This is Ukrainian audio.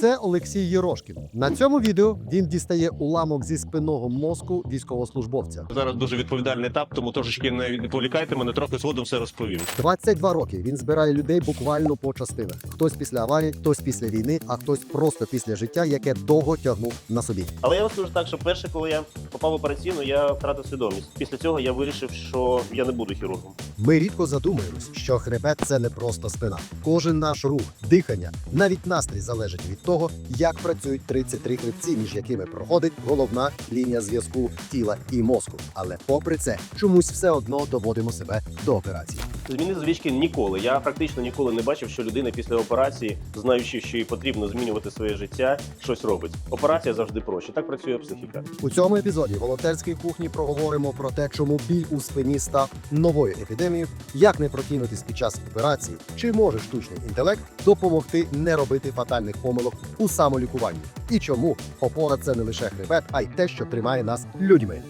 Це Олексій Єрошкін. На цьому відео він дістає уламок зі спинного мозку військовослужбовця. Зараз дуже відповідальний етап, тому трошечки не відволікайте мене, трохи згодом все розповім. 22 роки він збирає людей буквально по частинах. Хтось після аварії, хтось після війни, а хтось просто після життя, яке довго тягнув на собі. Але я вам скажу так, що перше, коли я попав в операційну, я втратив свідомість. Після цього я вирішив, що я не буду хірургом. Ми рідко задумуємось, що хребет це не просто спина. Кожен наш рух, дихання, навіть настрій залежить від того, як працюють 33 хребці, між якими проходить головна лінія зв'язку тіла і мозку. Але попри це, чомусь все одно доводимо себе до операції. Змінити звички ніколи. Я практично ніколи не бачив, що людина після операції, знаючи, що їй потрібно змінювати своє життя, щось робить. Операція завжди проще. Так працює психіка. У цьому епізоді волонтерської кухні проговоримо про те, чому біль у спині став новою епідемією, як не прокинутись під час операції, чи може штучний інтелект допомогти не робити фатальних помилок у самолікуванні, і чому опора це не лише хребет, а й те, що тримає нас людьми.